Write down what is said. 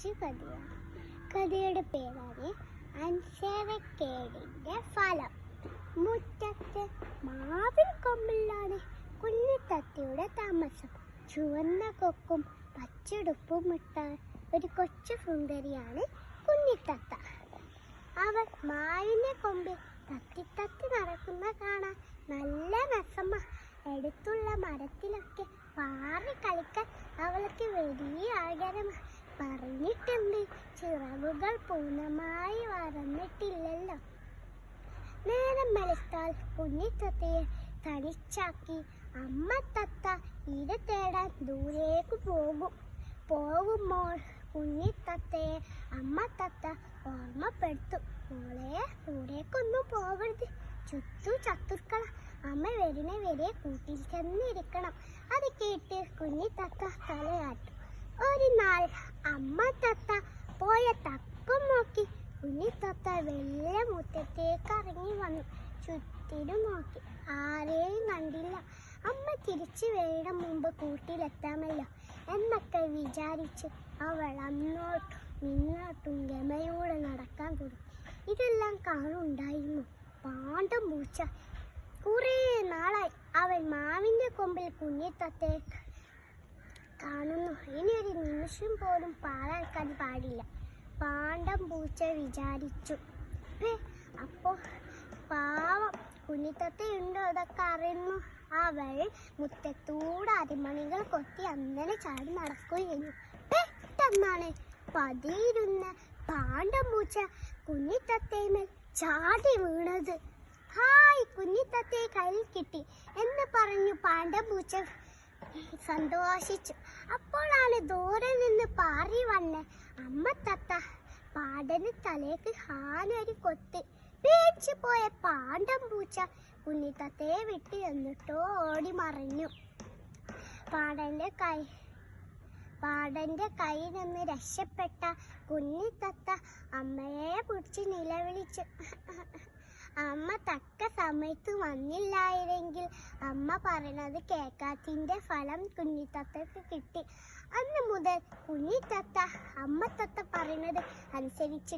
കൊച്ചു കഥയാണ് കഥയുടെ പേരാണ് അൻസേവക്കേടിന്റെ ഫലം. മുറ്റത്ത് മാവിൻ കൊമ്പിലാണ് കുഞ്ഞിത്തത്തിയുടെ താമസം. ചുവന്ന കൊക്കും പച്ചടുപ്പും ഇട്ട ഒരു കൊച്ചു സുന്ദരിയാണ് കുഞ്ഞിത്തത്ത. അവൾ മാവിനെ കൊമ്പിൽ തത്തിത്തത്തി നടക്കുന്ന കാണാൻ നല്ല രസമ. എടുത്തുള്ള മരത്തിലൊക്കെ പാറി കളിക്കാൻ അവൾക്ക് വലിയ ആഗ്രഹം പറഞ്ഞിട്ടുണ്ട്. ചിറകുകൾ പൂർണമായി വരന്നിട്ടില്ലല്ലോ നേരം വെളുത്താൽ കുഞ്ഞിത്തത്തയെ തനിച്ചാക്കി അമ്മ തത്ത ഇര തേടാൻ ദൂരേക്ക് പോകും. പോകുമ്പോൾ കുഞ്ഞിത്തത്തയെ അമ്മ തത്ത ഓർമ്മപ്പെടുത്തും. മോളെ ദൂരേക്കൊന്നും പോകരുത്. ചുറ്റു ചത്തുക്കള അമ്മ വരുന്ന വരെ കൂട്ടിൽ ചെന്നിരിക്കണം. അത് കേട്ട് കുഞ്ഞിത്തത്ത തലയാട്ടും. ഒരു നാൾ അമ്മ തത്ത പോയ തക്കം നോക്കി. കുഞ്ഞിത്തത്ത വെള്ള മുറ്റത്തേക്ക് ഇറങ്ങി വന്നു. ചുറ്റിനും നോക്കി. ആരെയും കണ്ടില്ല. അമ്മ തിരിച്ചു വേണം മുമ്പ് കൂട്ടിലെത്താമല്ലോ എന്നൊക്കെ വിചാരിച്ച് അവൾ അന്നോട്ടും ഇങ്ങോട്ടും ഗമയോടെ നടക്കാൻ തുടങ്ങി. ഇതെല്ലാം കാണുണ്ടായിരുന്നു. പാണ്ടം പൂച്ച. കുറേ നാളായി അവൻ മാവിന്റെ കൊമ്പിൽ കുഞ്ഞിത്തത്തെ കാണുന്നു. ഇനി ഒരു നിമിഷം പോലും പാഴാക്കാൻ പാടില്ല. പാണ്ടം പൂച്ച വിചാരിച്ചു. അപ്പോൾ അപ്പോ പാവം കുഞ്ഞിത്തത്തയുണ്ടോ അതൊക്കെ അറിയുന്നു. അവൾ മുറ്റത്തൂടെ അരിമണികൾ കൊത്തി അങ്ങനെ ചാടി നടക്കുകയും പെട്ടെന്നാണ് പതിയിരുന്ന പാണ്ടം പൂച്ച കുഞ്ഞിത്തത്തേമേൽ ചാടി വീണത്. ഹായ് കുഞ്ഞിത്തത്തെ കയ്യിൽ കിട്ടി എന്ന് പറഞ്ഞു പാണ്ടം പൂച്ച സന്തോഷിച്ചു. അപ്പോഴാണ് ദൂരെ നിന്ന് പാറി വന്ന് അമ്മ തത്ത പാടന് തലേക്ക് ഹാനൊരു കൊത്ത്. പേടിച്ചു പോയ പാണ്ടം പൂച്ച കുഞ്ഞിത്തത്തയെ വിട്ട് എന്നിട്ടോ ഓടി മറിഞ്ഞു. പാടന്റെ കൈ പാടന്റെ കയ്യിൽ നിന്ന് രക്ഷപ്പെട്ട കുഞ്ഞിത്തത്ത അമ്മയെ പിടിച്ച് നിലവിളിച്ചു. അമ്മ തക്ക സമയത്ത് വന്നില്ലായിരുന്നെങ്കിൽ അമ്മ പറയണത് കേക്കാത്തിന്റെ ഫലം കുഞ്ഞിത്തത്തക്ക് കിട്ടി. അന്ന് മുതൽ കുഞ്ഞിത്തത്ത അമ്മ തത്ത അനുസരിച്ച്